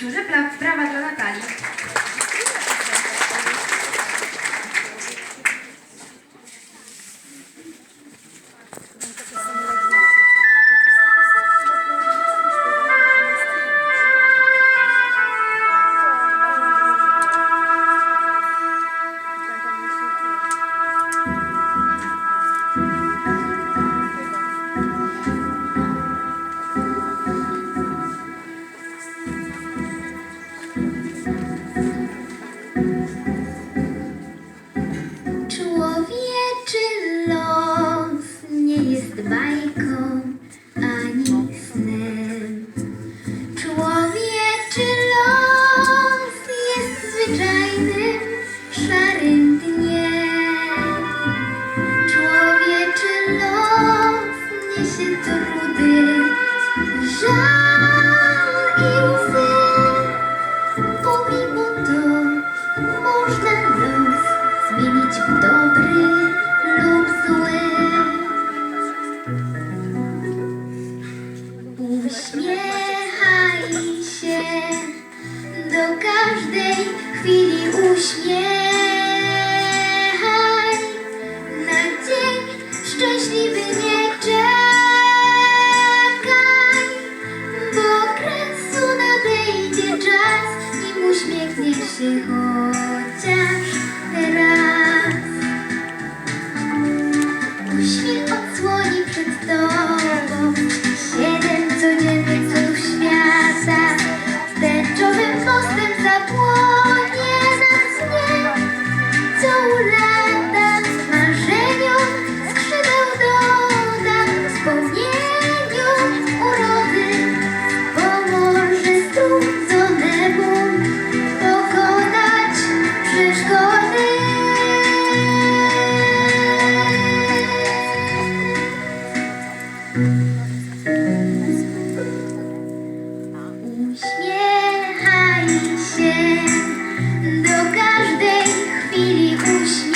Duże brawa dla Natalii. Bajką ani snem. Człowieczy los jest zwyczajnym szarym dniem. Człowieczy los niesie trudy, żal i łzy. Pomimo to można los zmienić w dobry Uśmiechaj się do każdej chwili uśmiechaj na dzień szczęśliwy nie czekaj, bo kresu nadejdzie czas, nim uśmiechniesz się chociaż raz. Uśmiech odsłoni przed tobą Uśmiechaj się do każdej chwili uśmiechaj